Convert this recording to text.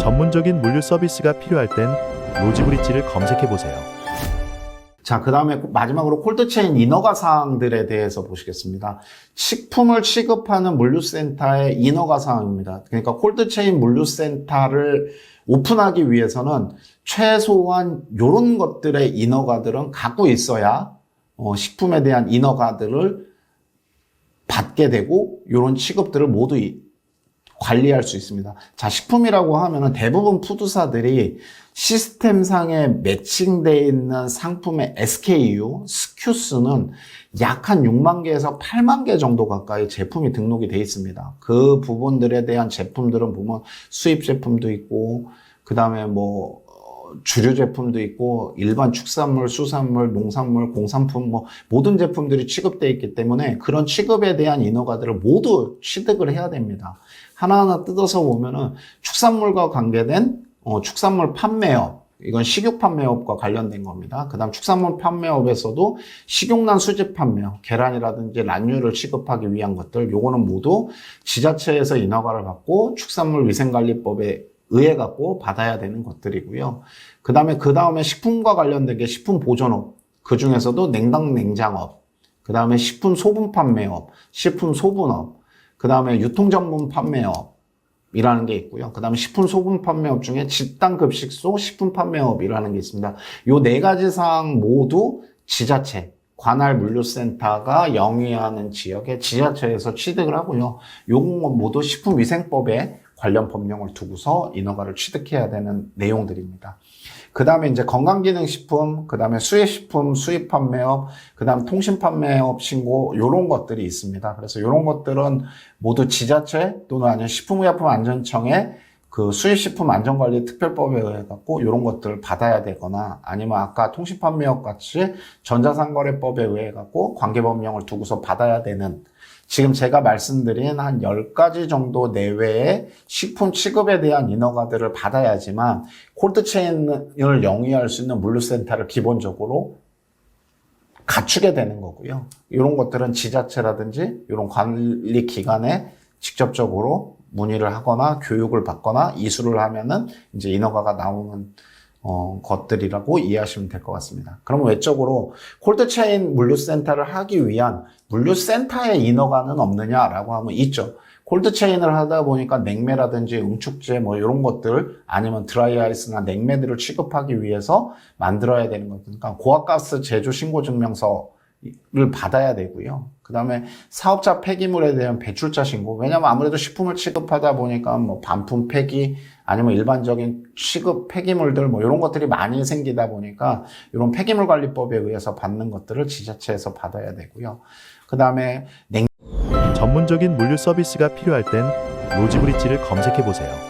전문적인 물류 서비스가 필요할 땐 로지브리지를 검색해 보세요. 자, 그 다음에 마지막으로 콜드체인 인허가 사항들에 대해서 보시겠습니다. 식품을 취급하는 물류센터의 인허가 사항입니다. 그러니까 콜드체인 물류센터를 오픈하기 위해서는 최소한 이런 것들의 인허가들은 갖고 있어야 어, 식품에 대한 인허가들을 받게 되고 이런 취급들을 모두 이- 관리할 수 있습니다. 자, 식품이라고 하면은 대부분 푸드사들이 시스템상에 매칭되어 있는 상품의 SKU, SKU수는 약 한 6만 개에서 8만 개 정도 가까이 제품이 등록이 되어 있습니다. 그 부분들에 대한 제품들은 보면 수입 제품도 있고, 그 다음에 뭐, 어, 주류 제품도 있고, 일반 축산물, 수산물, 농산물, 공산품, 뭐, 모든 제품들이 취급되어 있기 때문에 그런 취급에 대한 인허가들을 모두 취득을 해야 됩니다. 하나하나 뜯어서 보면은 축산물과 관계된 어, 축산물 판매업, 이건 식육 판매업과 관련된 겁니다. 그 다음 축산물 판매업에서도 식용란 수집 판매업, 계란이라든지 란유를 취급하기 위한 것들, 요거는 모두 지자체에서 인허가를 받고 축산물 위생관리법에 의해 갖고 받아야 되는 것들이고요. 그 다음에 그 다음에 식품과 관련된 게 식품 보존업, 그 중에서도 냉당 냉장업, 그 다음에 식품 소분 판매업, 식품 소분업, 그 다음에 유통 전문 판매업, 이라는 게 있고요. 그 다음에 식품 소분 판매업 중에 집단 급식소 식품 판매업이라는 게 있습니다. 요 네 가지 사항 모두 지자체, 관할 물류센터가 영위하는 지역의 지자체에서 취득을 하고요. 요건 모두 식품위생법에 관련 법령을 두고서 인허가를 취득해야 되는 내용들입니다. 그 다음에 이제 건강기능식품, 그 다음에 수혜식품 수입 판매업, 그 다음 통신 판매업 신고, 요런 것들이 있습니다. 그래서 요런 것들은 모두 지자체 또는 아니면 식품의약품안전청의 그 수입식품 안전관리 특별법에 의해 갖고 이런 것들을 받아야 되거나 아니면 아까 통신판매업 같이 전자상거래법에 의해 갖고 관계법령을 두고서 받아야 되는 지금 제가 말씀드린 한 10가지 정도 내외의 식품 취급에 대한 인허가들을 받아야지만 콜드체인을 영위할 수 있는 물류센터를 기본적으로 갖추게 되는 거고요. 이런 것들은 지자체라든지 이런 관리 기관에 직접적으로 문의를 하거나 교육을 받거나 이수를 하면은 이제 인허가가 나오는 어, 것들이라고 이해하시면 될 것 같습니다. 그러면 외적으로 콜드체인 물류센터를 하기 위한 물류센터의 인허가는 없느냐라고 하면 있죠. 콜드체인을 하다 보니까 냉매라든지 응축제 뭐 이런 것들 아니면 드라이아이스나 냉매들을 취급하기 위해서 만들어야 되는 것들. 그러니까 고압가스 제조 신고 증명서 를 받아야 되고요. 그 다음에 사업자 폐기물에 대한 배출자 신고. 왜냐면 아무래도 식품을 취급하다 보니까 뭐 반품 폐기 아니면 일반적인 취급 폐기물들 뭐 이런 것들이 많이 생기다 보니까 이런 폐기물 관리법에 의해서 받는 것들을 지자체에서 받아야 되고요. 그 다음에 전문적인 물류 서비스가 필요할 땐 로지브리지를 검색해 보세요.